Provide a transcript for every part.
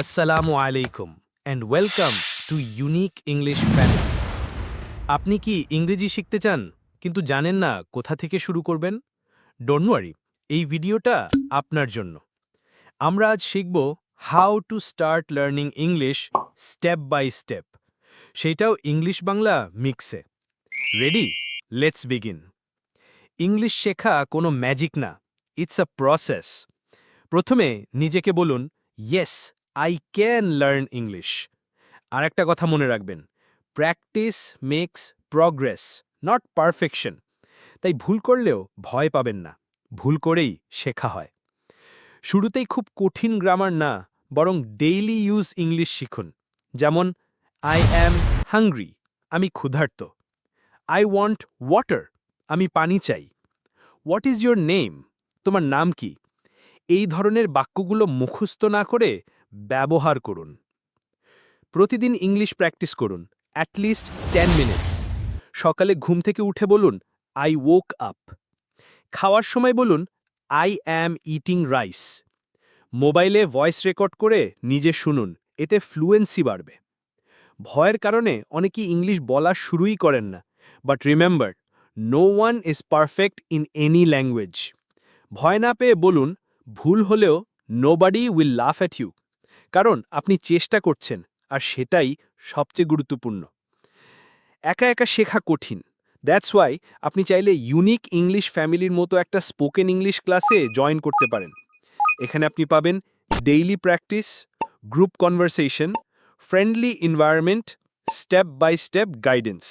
আসসালামু আলাইকুম and welcome to Unique English Family আপনি কি ইংরেজি শিখতে চান, কিন্তু জানেন না কোথা থেকে শুরু করবেন? ডোন্ট ওয়ারি এই ভিডিওটা আপনার জন্য। আমরা আজ শিখব how to start learning English step by step সেটাও ইংলিশ বাংলা মিক্সে। রেডি লেটস বিগিন ইংলিশ শেখা কোনো ম্যাজিক না ইটস আ প্রসেস প্রথমে নিজেকে বলুন yes I can learn English আর একটা কথা মনে রাখবেন practice makes progress not perfection তাই ভুল করলেও ভয় পাবেন না, ভুল করেই শেখা হয়। শুরুতেই খুব কঠিন গ্রামার না, বরং ডেইলি ইউজ ইংলিশ শিখুন। যেমন আই অ্যাম হাংরি আমি ক্ষুধার্ত। আই ওয়ান্ট ওয়াটার আমি পানি চাই। হোয়াট ইজ ইয়োর নেম তোমার নাম কি? এই ধরনের বাক্যগুলো মুখস্থ না করে ব্যবহার করুন। প্রতিদিন ইংলিশ প্র্যাকটিস করুন অ্যাটলিস্ট টেন মিনিটস সকালে ঘুম থেকে উঠে বলুন আই woke আপ খাওয়ার সময় বলুন আই অ্যাম ইটিং রাইস মোবাইলে ভয়েস রেকর্ড করে নিজে শুনুন, এতে ফ্লুয়েন্সি বাড়বে। ভয়ের কারণে অনেকেই ইংলিশ বলা শুরুই করেন না but remember no one is perfect in any language ভয় না পেয়ে বলুন, ভুল হলেও nobody will laugh at you কারণ আপনি চেষ্টা করছেন, আর সেটাই সবচেয়ে গুরুত্বপূর্ণ। একা একা শেখা কঠিন। দ্যাটস ওয়াই আপনি চাইলে ইউনিক ইংলিশ ফ্যামিলির মতো একটা স্পোকেন ইংলিশ ক্লাসে জয়েন করতে পারেন। এখানে আপনি পাবেন daily practice group conversation friendly environment step by step guidance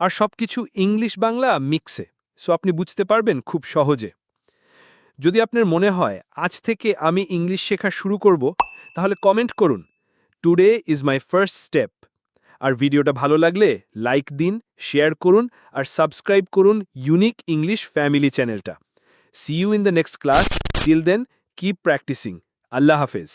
আর সব কিছু ইংলিশ বাংলা মিক্সে সো আপনি বুঝতে পারবেন খুব সহজে। যদি আপনার মনে হয়, আজ থেকে আমি ইংলিশ শেখা শুরু করব তাহলে কমেন্ট করুন। Today is my first step আর ভিডিওটা ভালো লাগলে লাইক দিন শেয়ার করুন আর সাবস্ক্রাইব করুন ইউনিক ইংলিশ ফ্যামিলি চ্যানেলটা see you in the next class till then keep practicing আল্লাহ হাফেজ।